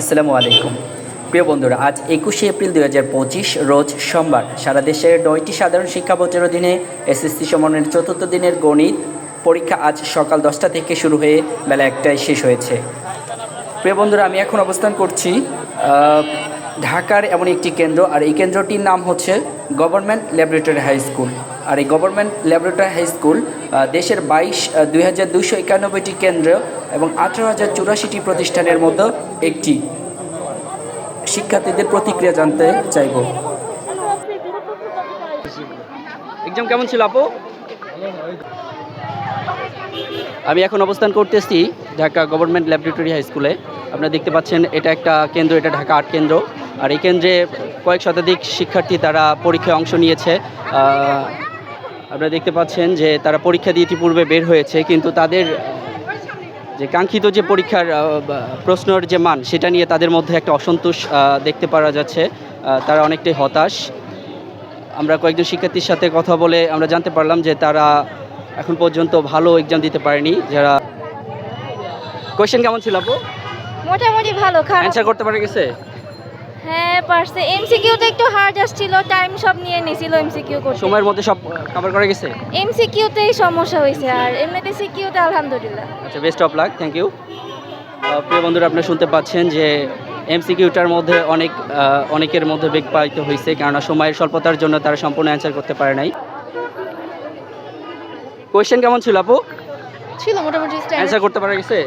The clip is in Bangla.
আসসালামু আলাইকুম। প্রিয় বন্ধুরা, আজ একুশে এপ্রিল দুই হাজার পঁচিশ, রোজ সোমবার, সারা দেশের নয়টি সাধারণ শিক্ষা বোর্ডের অধীনে এসএসসি সমন্বয়ের চতুর্থ দিনের গণিত পরীক্ষা আজ সকাল দশটা থেকে শুরু হয়ে বেলা একটায় শেষ হয়েছে। প্রিয় বন্ধুরা, আমি এখন অবস্থান করছি ঢাকার এমন একটি কেন্দ্র, আর এই কেন্দ্রটির নাম হচ্ছে গভর্নমেন্ট ল্যাবরেটরি হাই স্কুল। আর এই গভর্নমেন্ট ল্যাবরেটরি হাই স্কুল দেশের বাইশ দুই হাজার দুইশো একানব্বইটি কেন্দ্র এবং আঠারো হাজার চুরাশিটি প্রতিষ্ঠানের মধ্যে একটি। শিক্ষার্থীদের প্রতিক্রিয়া জানতে চাইব। এক্সাম কেমন ছিল আপু? আমি এখন অবস্থান করতেছি ঢাকা গভর্নমেন্ট ল্যাবরেটরি হাই স্কুলে। আপনারা দেখতে পাচ্ছেন, এটা একটা কেন্দ্র, এটা ঢাকা আর্ট কেন্দ্র। আর এই কেন্দ্রে কয়েক শতাধিক শিক্ষার্থী তারা পরীক্ষায় অংশ নিয়েছে। আপনারা দেখতে পাচ্ছেন যে তারা পরীক্ষা দিয়ে ইতিপূর্বে বের হয়েছে, কিন্তু তাদের যে কাঙ্ক্ষিত যে পরীক্ষার প্রশ্নের যে মান, সেটা নিয়ে তাদের মধ্যে একটা অসন্তোষ দেখতে পাওয়া যাচ্ছে। তারা অনেকটাই হতাশ। আমরা কয়েকজন শিক্ষার্থীর সাথে কথা বলে আমরা জানতে পারলাম যে তারা এখন পর্যন্ত ভালো এক্সাম দিতে পারেনি। যারা কোয়েশ্চেন কেমন ছিল আপু? মোটামুটি ভালো খারাপ। অ্যান্সার করতে পারে গেছে? হ্যাঁ পারছে। এমসিকিউতে একটু হার্ড আসছিল টাইম সব নিয়ে নিছিল এমসিকিউ করতে। সময়ের মধ্যে সব কভার করে গেছে? এমসিকিউতেই সমস্যা হয়েছে আর এমনিতে সিকিউতে আলহামদুলিল্লাহ। আচ্ছা best of luck thank you প্রিয় বন্ধুরা আপনারা শুনতে পাচ্ছেন যে এমসিকিউটার মধ্যে অনেক অনেকের মধ্যে বেগ পাইতে হয়েছে কেননা সময়ের স্বল্পতার জন্য তারা সম্পূর্ণ অ্যান্সার করতে পারে নাই। কোয়েশ্চেন কেমন ছিল আপু? ছিল মোটামুটি অ্যান্সার করতে পারে গেছে?